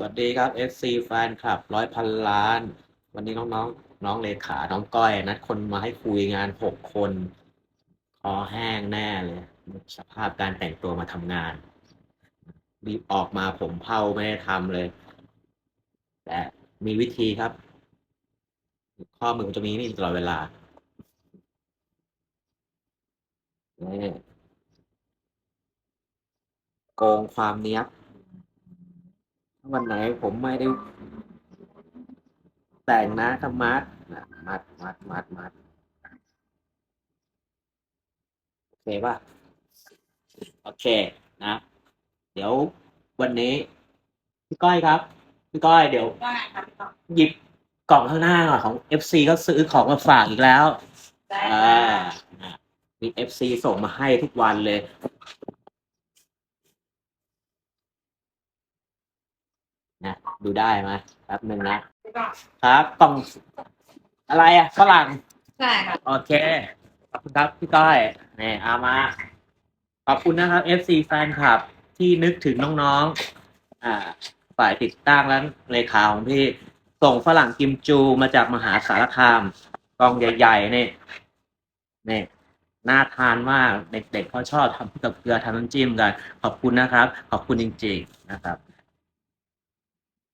สวัสดีครับ FC แฟนคลับร้อยพันล้าน วันนี้น้องน้องน้องเลขาน้องก้อยนัดคนมาให้คุยงานหกคนคอแห้งแน่เลย สภาพการแต่งตัวมาทำงานรีบออกมาผมเผาไม่ได้ทำเลย แต่มีวิธีครับ ข้อมือมันจะมีนี่ตลอดเวลาโกงความเนี้ยบ วันไหนผมไม่ได้ แต่งนะก็มัดนะมัดมัดมัดมัดโอเคป่ะโอเคนะ เดี๋ยววันนี้พี่ก้อยครับพี่ก้อยเดี๋ยวว่าไงครับพี่ต่อหยิบกล่องข้างหน้าหน่อยของ FC ก็ซื้อของมาฝากอีกแล้วได้อ่านะมี FC ส่งมาให้ทุกวันเลย นะ ดูได้ไหมแป๊บหนึ่งนะพี่ต่อครับกล่องอะไรอะฝรั่งใช่ค่ะโอเคขอบคุณครับพี่ก้อยนี่เอามา ขอบคุณนะครับ FC แฟนคลับที่นึกถึงน้องๆอ่าฝ่ายติดตั้งและเลขาของพี่ส่งฝรั่งกิมจูมาจากมหาสารคามกล่องใหญ่ๆนี่นี่น่าทานมากเด็กๆเขาชอบทำกับเกลือทำน้ำจิ้มกัน ขอบคุณนะครับ ขอบคุณจริง ๆ นะครับ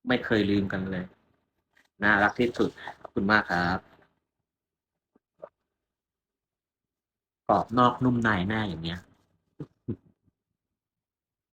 ไม่เคยลืมกันเลย น่ารักที่สุด ขอบคุณมากครับกรอบนอกนุ่มในหน้าอย่างเนี้ย